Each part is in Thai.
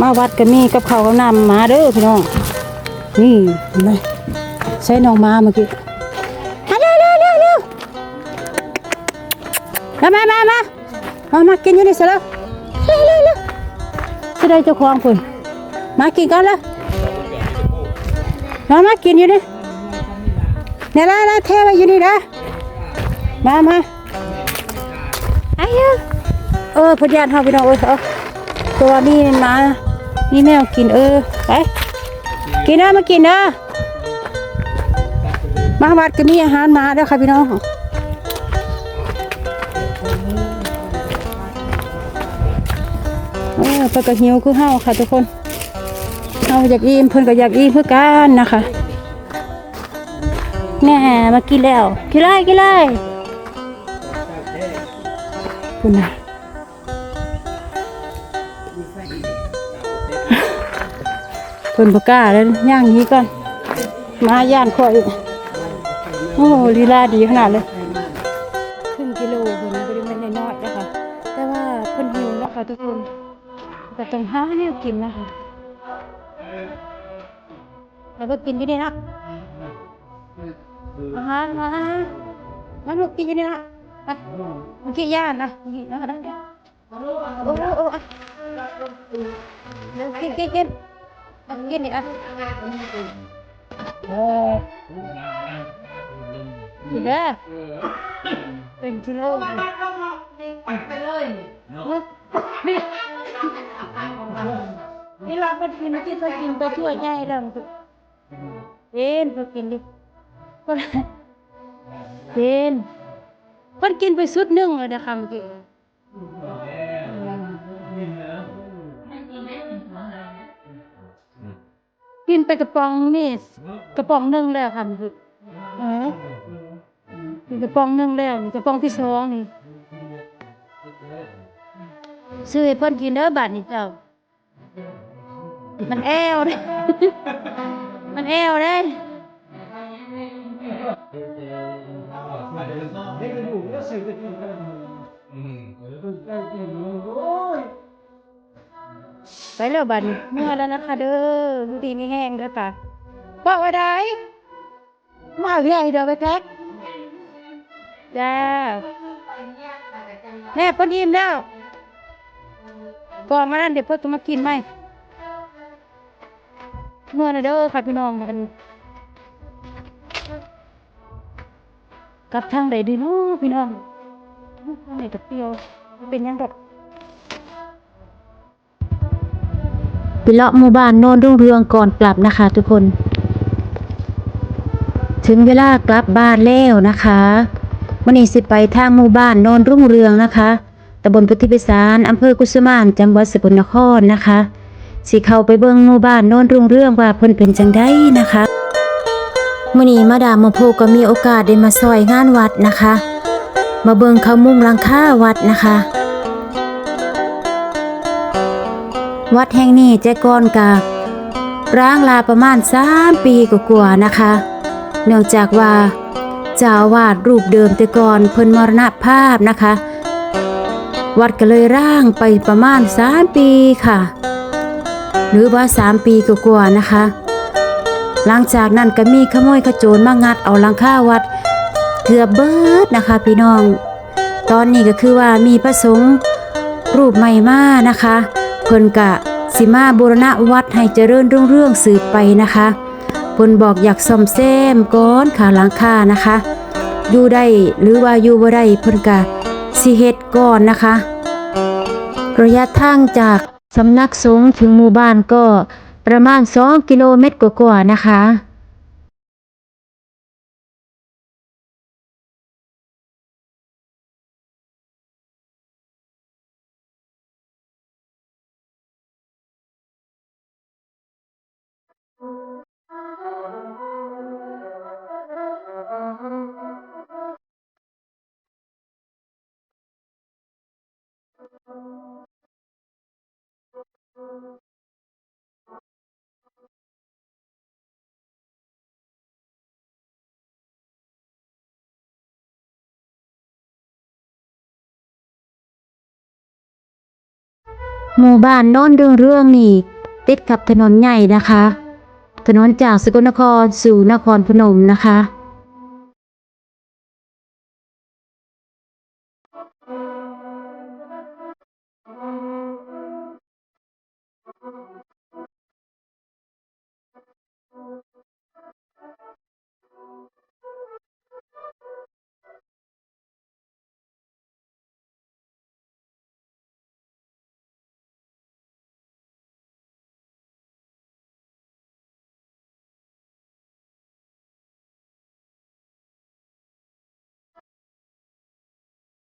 มาวัดก็มีกับข้าวกับน้ำมาเด้อพี่น้อง นี่เห็นไหมใช้น้องมาเมื่อกี้มาเร็วเร็วเร็วเร็วมามามามามามากินอยู่นี่เสร็จแล้วเร็วเร็วเร็วสิได้เจ้าของคุณมากินกันแล้วมามากินอยู่นี่เนี่ยละละเทไว้อยู่นี่นะมามาอายุเออพอดีอันเฮาพี่น้องเอ้ยเอา ตัวนี้มานี่แมวกินเออไปกินนะมากินนะมาวัดก็มีอาหารมาด้อค่ะพี่น้องเออเพิ่นก็หิวคือเฮาค่ะทุกคนเฮาอยากอิ่มเพิ่นก็อยากอิ่มเพื่อกันนะคะแน่มากินแล้วกินเลยกินเลยคุณน่ะ เพิ่นบ่กล้าแล้วย่างนี้ก่อนมาย่านข่อยโอ้ลีลาดีขนาดเลยครึ่งกิโลเพิ่นบ่ได้แม่นน้อยๆนะคะแต่ว่าเพิ่นหิวแล้วค่ะทุกคนแต่ต้องหาแนวกินนะคะแล้วก็กินอยู่นี่นะอาหารมามาลูกกินอยู่นี่นะไปเมื่อกี้ย่านนะเมื่อกี้นะนะโอ้โอ้โอ้ อะเดี๋ยวกินกินกินกินนี่อะเออกินเด้อเป็นกิโลไปเลยนี่นี่เราไปกินกินไปกินไปช่วยง่ายดังเย็นไปกินดิคนเย็นคนกินไปสุดหนึ่งเลยนะคะเกี้กินไปกระป๋องนี่กระป๋องหนึ่งแล้วค่ะมันคือเออกินกระป๋องหนึ่งแล้วนี่กระป๋องที่สองนี่ซื้อให้เพิ่นกินเด้อบาทนี่เจ้า มันแอวเด้ มันแอวเด้ ไปแล้วบันเมื่อแล้วนะคะเด้อดูดีไม่แห้งเด้อค่ะบอกว่าได้มาเอาใหญ่เด้อไปแท็กจ้าแม่เพิ่นอิ่มแล้วก่อนมานั้นเดี๋ยวเพิ่นจะมากินไหมเมื่อนะเด้อค่ะพี่น้องกันกับทางใดดีเนาะพี่น้องทางไหนตะเปียวบ่เป็นยังดอก ไปเลาะหมู่บ้านโนนรุ่งเรืองก่อนกลับนะคะ ทุกคน ถึงเวลากลับบ้านแล้วนะคะวันนี้สิไปทางหมู่บ้านโนนรุ่งเรืองนะคะตำบลพุทธิพิสารอำเภอกุสุมานจังหวัดสกลนครนะคะ สิเข้าไปเบิ่งหมู่บ้านโนนรุ่งเรืองว่าเพิ่นเป็นจังได้นะคะมื้อนี้มาดามมาโพก็มีโอกาสได้มาซอยงานวัดนะคะ มาเบิ่งเขามุ่งลังคาวัดนะคะ วัดแห่งนี้แต่ก่อนกะร้างลาประมาณสามปีกว่าๆนะคะ เนื่องจากว่าเจ้าอาวาดรูปเดิมแต่ก่อนเพิ่นมรณภาพนะคะ วัดก็เลยร่างไปประมาณสามปีค่ะ หรือว่าสามปีกว่าๆนะคะ หลังจากนั้นก็มีขโมยขโจรมางัดเอาหลังคาวัดเกือบเบิดนะคะพี่น้อง ตอนนี้ก็คือว่ามีพระสงฆ์รูปใหม่มานะคะ เพิ่นกะสิมาบูรณะวัดให้เจริญรุ่งเรื่องสืบไปนะคะเพิ่นบอกอยากซ่อมแซมก้อนขาหลังคานะคะ อยู่ได้หรือว่าอยู่บ่ได้เพิ่นกะสิเฮ็ดก่อนนะคะ ระยะทางจากสำนักสงฆ์ถึงหมู่บ้านก็ประมาณ 2 กิโลเมตรกว่าๆนะคะ หมู่บ้านโน้นเรื่องเรื่องนี่ติดกับถนนใหญ่นะคะ ถนนจากสกลนครสู่นครพนมนะคะ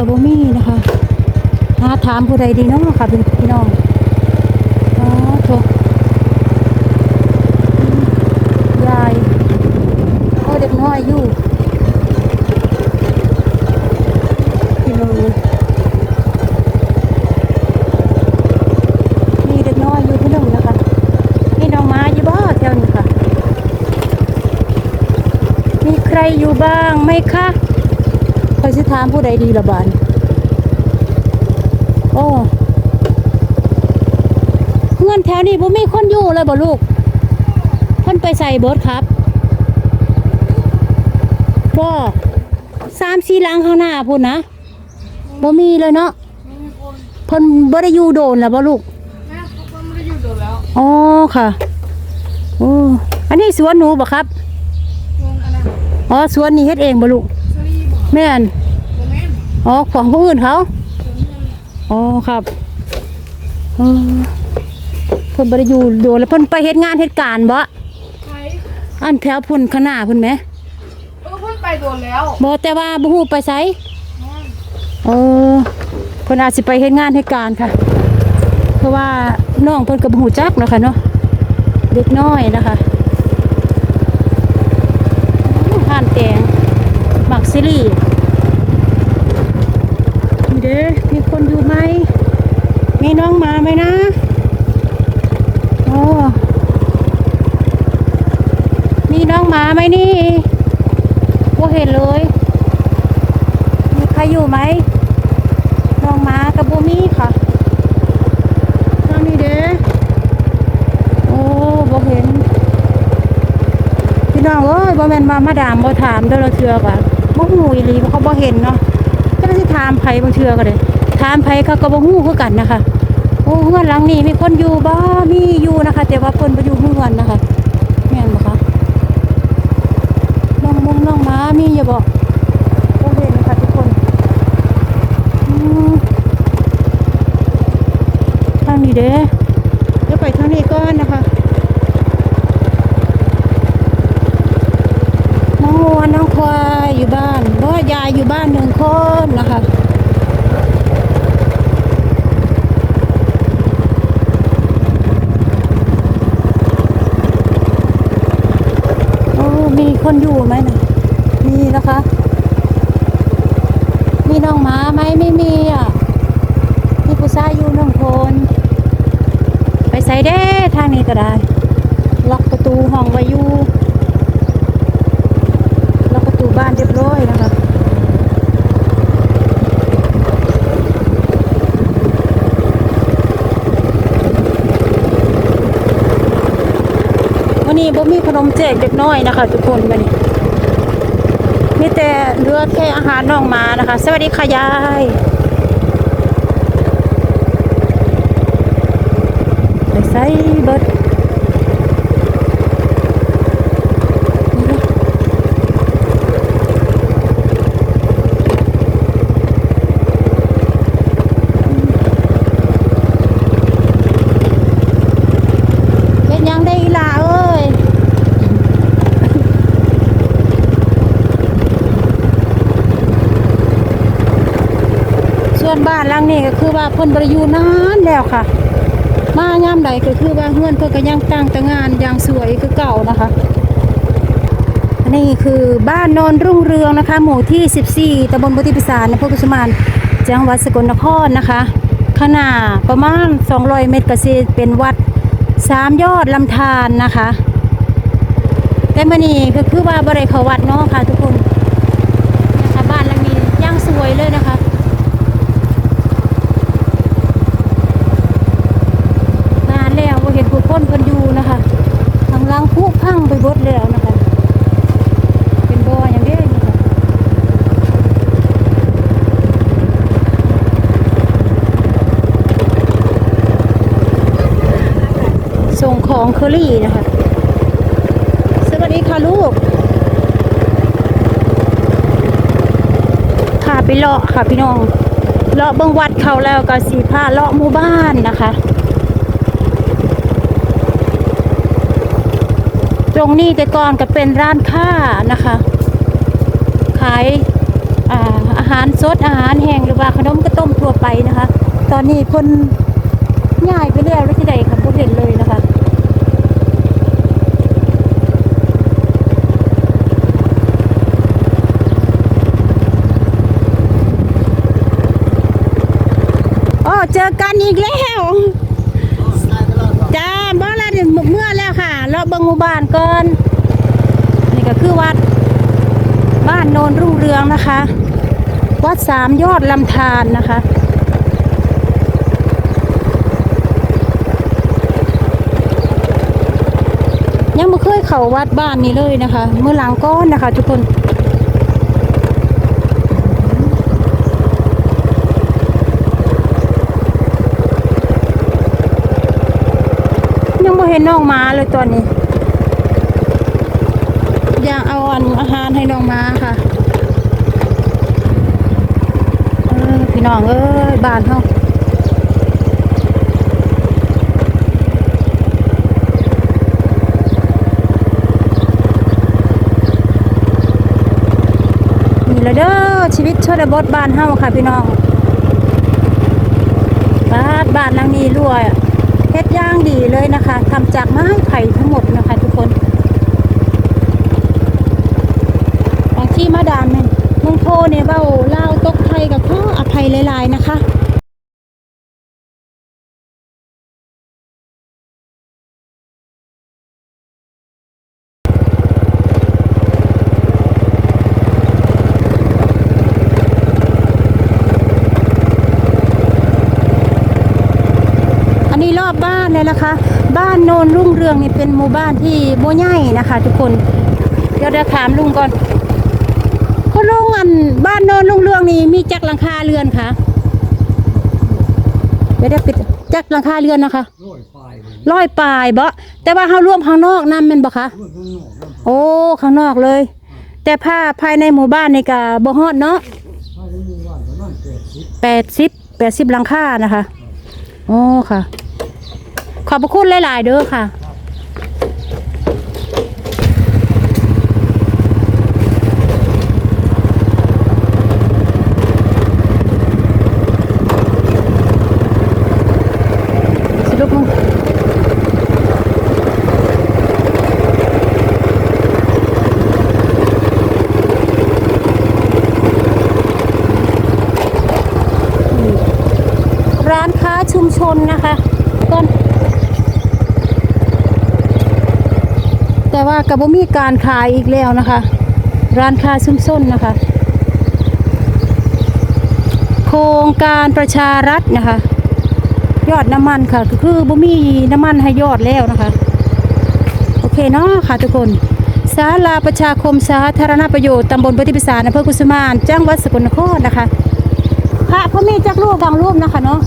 นี่ก็บ่มีนะคะหาถามผู้ใดดีเนาะค่ะเป็นพี่น้องอ๋อโถยายโอ้เด็กน้อยอยู่พี่น้องมีเด็กน้อยอยู่พี่น้องนะคะมีน้องมาอยู่บ้าแถวนี้ค่ะ มีใครอยู่บ้างไหมคะ คอยสิถามผู้ใดดีละบานโอ้เงื่อนแถวนี้บ่มีคนอยู่เลยบ่ลูกเพิ่นไปใส่เบิร์ดครับบ่สามสี่หลังข้างหน้าพุ่นนะบ่มีเลยเนาะเพิ่นบ่ได้อยู่โดนแล้วบ่ลูกแม่เขาก็ไม่ได้อยู่โดดแล้วอ๋อค่ะโอ้อันนี้สวนหนูบ่ครับวงอันนั้นอ๋อสวนนี้เฮ็ดเองบ่ลูกสลีบอก แม่นโมเมนต์อ๋อของผู้อื่นเขาอ๋อครับอ๋อเพิ่นบ่ได้อยู่โดนแล้วเพิ่นไปเฮ็ดงานเฮ็ดการบ่ใครอันแถวพุ่นข้างหน้าพุ่นแหมเออเพิ่นไปโดนแล้วบ่แต่ว่าบ่ฮู้ไปไสเออเพิ่นอาจสิไปเฮ็ดงานเฮ็ดการค่ะ เพราะว่าน้องเพิ่นก็บ่ฮู้จักเนาะค่ะเนาะเด็กน้อยนะคะอื้อห่านแตงหมักซิลี่มีเด้อมีคนอยู่ ไหม มีน้องมาไหมนะ โอ้ มีน้องหมาไหมนี่บ่เห็นเลย มีใครอยู่ไหม น้องหมากับบูมี่ค่ะทางนี้เด้อโอ้บ่เห็น พี่น้องเอ้ยบ่แม่นมามาดามบ่ถามเด้อละเทื่อกะบ่ฮู้อีหลีเพราะเขาบ่เห็นเนาะ ก็สิถามไผบางเทื่อก็ได้ถามไผเขาก็บ่ฮู้คือกันนะคะโอ้เฮือนหลังนี้มีคนอยู่บ่มีอยู่นะคะ แต่ว่าเพิ่นบ่อยู่เฮือนนะคะแม่นบ่คะน้องมงน้องหมามีอยู่บ่โอเคนะคะทุกคนอืมทางนี้เด้เดี๋ยวไปทางนี้ก่อนนะคะน้องวัวน้องควายอยู่บ้าน อยู่บ้านหนึ่งคนนะคะ โอ้มีคนอยู่ไหมนะมีนะคะ มีน้องหมาไหมไม่มีอะมีผู้ชายอยู่หนึ่งคน ไปใส่เด้ทางนี้ก็ได้ ล็อกประตูห้องไว้อยู่ล็อกประตูบ้านเรียบร้อยนะคะ วันนี้บ่ มีขนมแจกเล็กน้อยนะคะ ทุกคนวันนี้มีแต่เลือแค่อาหารน้องมานะคะ สวัสดีค่ะยายไปใส่เบิดเป็นยังได้อีหล่ะเอ้ย ส่วนบ้านหลังนี้ก็ คือว่าเพิ่นบริยูนานแล้วค่ะ มายามใดก็คือว่าเฮือนเพิ่นก็ยังตั้งแต่งานอย่างสวยคือเก่านะคะนนี้คือบ้านโนนรุ่งเรืองนะคะ หมู่ที่ 14ตำบลพุทธิพิสารอำเภอกุสุมานจังหวัดสกลนครนะคะ ขนาดประมาณ 200 เมตรก็สิเป็นวัดสามยอดลำธารนะคะ แต่มื่อนี้ก็คือว่าบริเขาวัดเนาะค่ะทุกคนนะคะบ้านหลังนี้ย่างสวยเลยนะคะ นานแล้วบ่เห็นผู้ คนเพิ่นอยู่นะคะทางล่างพุพังไปเบดแล้วนะคะ เป็นบ่ออย่างเด้นี่ค่ะส่งของเคอรี่นะคะ สวัสดีค่ะลูกพาไปเลาะค่ะพี่น้องเลาะเบิ่งวัดเขาแล้วก็สีผ้าเลาะหมู่บ้านนะคะ รงนี้แต่ก่อนก็เป็นร้านค้านะคะ ขายอาอาหารสดอาหารแห้งหรือว่าขนมกระต้มทั่วไปนะคะ ตอนนี้คนย้ายไปแล้วแล้วที่ใดค่ะบ่เห็นเลยนะคะโอ้เจอกันอีกแล้วจ้าบ้านละเดี๋ยวเมื่อแล้วค่ะ เลางหมู่บ้านก่อนนี่ก็คือวัด บ้านโนนรุ่งเรืองนะคะ วัดสามยอดลำธารนะคะยังไม่เคยเข้าวัดบ้านนี้เลยนะคะ เมื่อหลังก้อนนะคะ ทุกคนยังไม่เห็นน้องมาเลยตอนนี้ ยากเอาอันอาหารให้น้องมาค่ะพี่น้องเอ้ยบ้านเฮานี่ละเด้อชีวิตชนบทบ้านเฮาค่ะพี่น้องบ้านบ้านหลังนี้รวยเฮ็ดย่างดีเลยนะคะทำจากไม้ไผ่ทั้งหมดนะคะ ทุกคนบางที่ มาดามเนี่ยมึงโทเนี่ยเบ้าเล่าตกไทยกับข้ออภัยหลายๆนะคะอันนี้รอบบ้านเลยนะคะ บ้านโนนรุ่งเรืองนี่เป็นหมู่บ้านที่โบใหญ่นะคะ ทุกคน เดี๋ยวเดี๋ยวถามลุงก่อน คุณลุงอันบ้านโนนรุ่งเรืองนี่มีจักหลังคาเรือนคะเดี๋ยวเดี๋ยวปิดจักหลังคาเรือนนะคะร้อยปลายลยร้อยปลายบ่แต่ว่าเฮารวมข้างนอกนั่นแม่นบ่คะเบ้อกแล้วโอ้ข้างนอกเลย แต่ผ้าภายในหมู่บ้านในก็บ่ฮอดเนาะแปดสิบแปดสิบแปดสิบหลังคานะคะโอ้ค่ะ ขอบพระคุณหลาย ๆ เด้อค่ะ สรุปมึงร้านค้าชุมชนนะคะต้น แต่ว่า กับบ่มีการขายอีกแล้วนะคะ ร้านค้าชุมชนนะคะ โครงการประชารัฐนะคะ ยอดน้ำมันค่ะคือบ่มีน้ำมันให้ยอดแล้วนะคะ โอเคเนาะค่ะทุกคนศาลาประชาคมสาธารณประโยชน์ตำบลปฏิพิสารอำเภอกุสุมานจังหวัดสกลนครนะคะพระพระมีจักรูปบางรูปนะคะเนาะ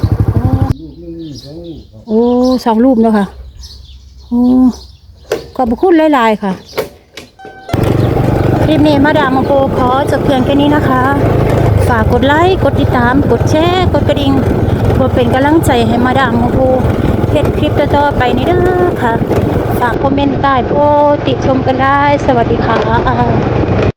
โอ้สองรูปเนาะค่ะโอ้ ขอบคุณหลายๆค่ะคลิปนี้มาดามโกขอจบเพียงแค่นี้นะคะ ฝากกดไลค์กดติดตาม กดแชร์กดกระดิ่งเพื่อเป็นกำลังใจให้มาดามโกเฮ็ดคลิปต่อๆไปนี้เด้อค่ะ ฝากคอมเมนต์ใต้โพสติชมกันได้ สวัสดีค่ะ